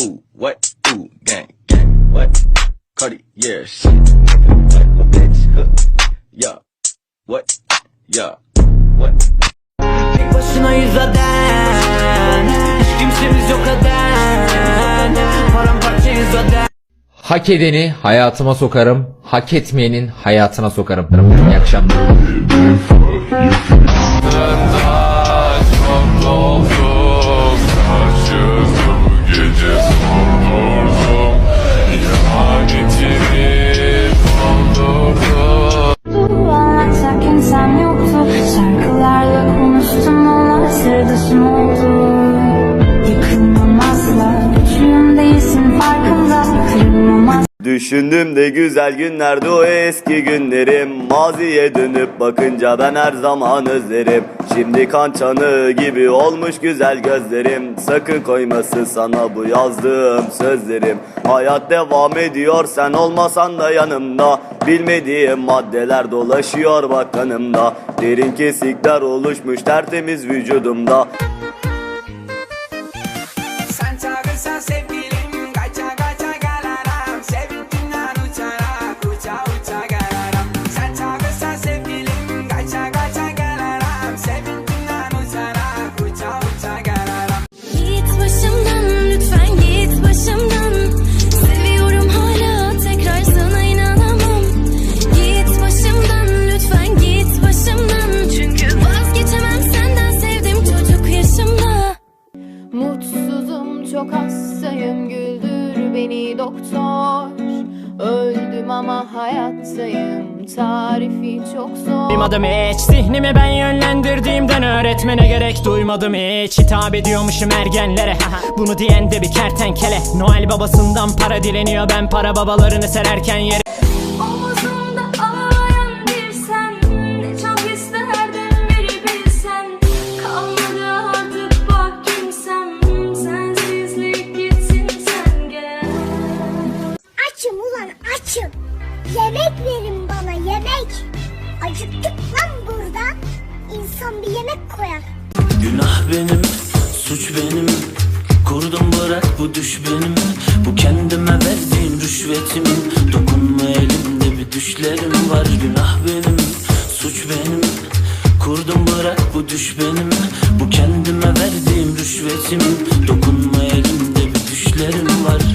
Ooh, what? Ooh, gang, gang, what? Cardi, yeah, shit. What, bitch, huh. Yeah, what? Yeah, what? Tek başına yüz eden Hiç kimsemiz yok eden Paramparçayız zaten Hak edeni hayatıma sokarım, hak etmeyenin hayatına sokarım. İyi akşamlar. próximo. Düşündüm de güzel günlerdi o eski günlerim. Maziye dönüp bakınca ben her zaman özlerim. Şimdi kan çanı gibi olmuş güzel gözlerim. Sakın koymasın sana bu yazdığım sözlerim. Hayat devam ediyor sen olmasan da yanımda. Bilmediğim maddeler dolaşıyor bak kanımda. Derin kesikler oluşmuş tertemiz vücudumda çok hastayım güldür beni doktor. Öldüm ama hayattayım tarifi çok zor. Duymadım hiç zihnimi ben yönlendirdiğimden öğretmene gerek duymadım hiç. Hitap ediyormuşum ergenlere Bunu diyen de bir kertenkele. Noel babasından para dileniyor ben para babalarını sererken yere Omuzumda verin bana yemek. Acıktık lan burada. İnsan bir yemek koyar. Günah benim, suç benim. Kurdum bırak bu düş benim. Bu kendime verdiğim rüşvetimin Dokunma elimde bir düşlerim var. Günah benim, suç benim. Kurdum bırak bu düş benim. Bu kendime verdiğim rüşvetimin